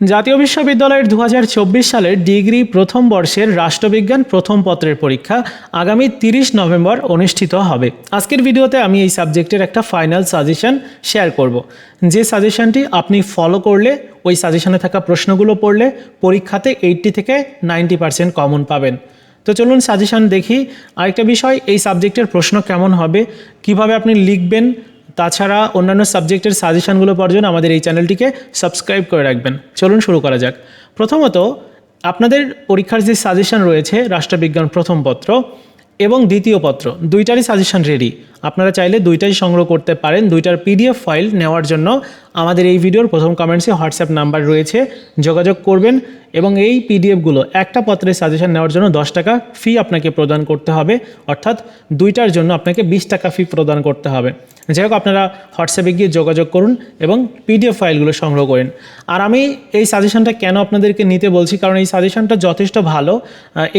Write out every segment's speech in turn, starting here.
জাতীয় বিশ্ববিদ্যালয়ের দু হাজার চব্বিশ সালের ডিগ্রি প্রথম বর্ষের রাষ্ট্রবিজ্ঞান প্রথম পত্রের পরীক্ষা আগামী তিরিশ নভেম্বর অনুষ্ঠিত হবে। আজকের ভিডিওতে আমি এই সাবজেক্টের একটা ফাইনাল সাজেশন শেয়ার করব। যে সাজেশনটি আপনি ফলো করলে, ওই সাজেশনে থাকা প্রশ্নগুলো পড়লে পরীক্ষাতে এইটটি থেকে নাইনটি পার্সেন্ট কমন পাবেন। তো চলুন সাজেশন দেখি। আরেকটা বিষয়, এই সাবজেক্টের প্রশ্ন কেমন হবে? কীভাবে আপনি লিখবেন? তাছাড়া অন্যান্য সাবজেক্টের সাজেশানগুলো পাওয়ার জন্য আমাদের এই চ্যানেলটিকে সাবস্ক্রাইব করে রাখবেন। চলুন শুরু করা যাক। প্রথমত, আপনাদের পরীক্ষার যে সাজেশান রয়েছে, রাষ্ট্রবিজ্ঞান প্রথম পত্র এবং দ্বিতীয় পত্র, দুইটারই সাজেশান রেডি আপনারা চাইলে দুইটাই সংগ্রহ করতে পারেন, দুইটার পিডিএফ ফাইল নেওয়ার জন্য। আমাদের এই ভিডিওর প্রথম কমেন্টসে হোয়াটসঅ্যাপ নাম্বার রয়েছে, যোগাযোগ করবেন এবং এই পিডিএফগুলো একটা পত্রের সাজেশন নেওয়ার জন্য দশ টাকা ফি আপনাকে প্রদান করতে হবে, অর্থাৎ দুইটার জন্য আপনাকে বিশ টাকা ফি প্রদান করতে হবে। যাই হোক, আপনারা হোয়াটসঅ্যাপে গিয়ে যোগাযোগ করুন এবং পিডিএফ ফাইলগুলো সংগ্রহ করেন। আর আমি এই সাজেশনটা কেন আপনাদেরকে নিতে বলছি? কারণ এই সাজেশনটা যথেষ্ট ভালো।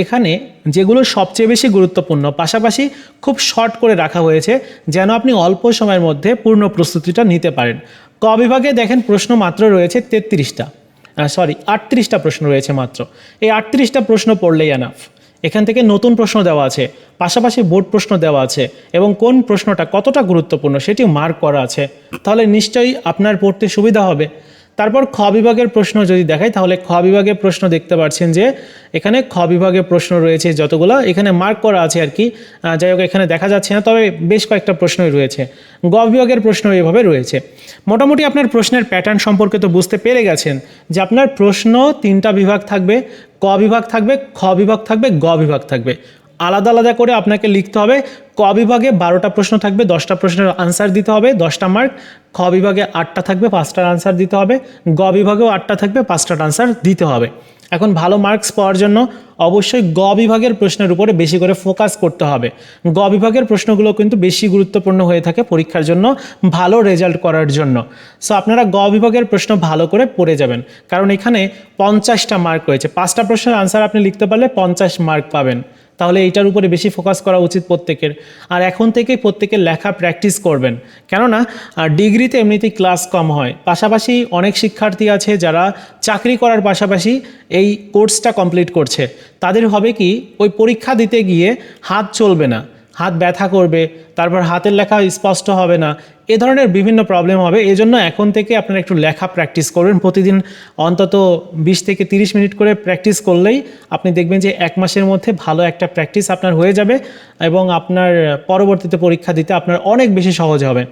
এখানে যেগুলো সবচেয়ে বেশি গুরুত্বপূর্ণ, পাশাপাশি খুব শর্ট করে রাখা হয়েছে যেন আপনি অল্প সময়ের মধ্যে পূর্ণ প্রস্তুতিটা নিতে পারেন। ক বিভাগে দেখেন প্রশ্ন মাত্র রয়েছে তেত্রিশটা। সরি আটত্রিশটা প্রশ্ন রয়েছে মাত্র। এই আটত্রিশটা প্রশ্ন পড়লেই এনাফ এখান থেকে নতুন প্রশ্ন দেওয়া আছে, পাশাপাশি বোর্ড প্রশ্ন দেওয়া আছে এবং কোন প্রশ্নটা কতটা গুরুত্বপূর্ণ সেটিও মার্ক করা আছে। তাহলে নিশ্চয়ই আপনার পড়তে সুবিধা হবে। তারপর খ বিভাগের প্রশ্ন যদি দেখাই, তাহলে খ বিভাগের প্রশ্ন দেখতে পাচ্ছেন যে এখানে খ বিভাগের প্রশ্ন রয়েছে যতগুলো। এখানে মার্ক করা আছে আর কি। যাই হোক, এখানে দেখা যাচ্ছে না, তবে বেশ কয়েকটা প্রশ্নই রয়েছে। গ বিভাগের প্রশ্ন এভাবে রয়েছে। মোটামুটি আপনার প্রশ্নের প্যাটার্ন সম্পর্কে তো বুঝতে পেরে গেছেন যে আপনার প্রশ্ন তিনটা বিভাগ থাকবে, ক বিভাগ থাকবে, খ বিভাগ থাকবে, গ বিভাগ থাকবে। আলাদা আলাদা করে আপনাকে লিখতে হবে। ক বিভাগে বারোটা প্রশ্ন থাকবে, দশটা প্রশ্নের আনসার দিতে হবে, দশটা মার্ক খ বিভাগে আটটা থাকবে, পাঁচটার আনসার দিতে হবে, গ বিভাগেও আটটা থাকবে, পাঁচটার আনসার দিতে হবে। এখন ভালো মার্কস পাওয়ার জন্য অবশ্যই গ বিভাগের প্রশ্নের উপরে বেশি করে ফোকাস করতে হবে। গ বিভাগের প্রশ্নগুলো কিন্তু বেশি গুরুত্বপূর্ণ হয়ে থাকে পরীক্ষার জন্য, ভালো রেজাল্ট করার জন্য। সো আপনারা গ বিভাগের প্রশ্ন ভালো করে পড়ে যাবেন। কারণ এখানে পঞ্চাশটা মার্ক রয়েছে। পাঁচটা প্রশ্নের আনসার আপনি লিখতে পারলে পঞ্চাশ মার্ক পাবেন। তাহলে এটার উপরে বেশি ফোকাস করা উচিত প্রত্যেকের। আর এখন থেকেই প্রত্যেকের লেখা প্র্যাকটিস করবেন। কেননা ডিগ্রিতে এমনিতেই ক্লাস কম হয়। পাশাপাশি অনেক শিক্ষার্থী আছে যারা চাকরি করার পাশাপাশি এই কোর্সটা কমপ্লিট করছে। তাদের হবে কি, ওই পরীক্ষা দিতে গিয়ে হাত চলবে না। হাত ব্যথা করবে, তারপর হাতের লেখা স্পষ্ট হবে না, এ ধরনের বিভিন্ন প্রবলেম হবে। এজন্য এখন থেকে আপনারা একটু লেখা প্র্যাকটিস করবেন প্রতিদিন অন্তত বিশ থেকে তিরিশ মিনিট করে প্র্যাকটিস করলেই আপনি দেখবেন যে এক মাসের মধ্যে ভালো একটা প্র্যাকটিস আপনার হয়ে যাবে এবং আপনার পরবর্তীতে পরীক্ষা দিতে আপনার অনেক বেশি সহজ হবে।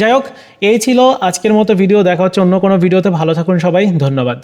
যাই হোক, এই ছিল আজকের মতো ভিডিও দেখা হচ্ছে অন্য কোনো ভিডিওতে ভালো থাকুন সবাই। ধন্যবাদ।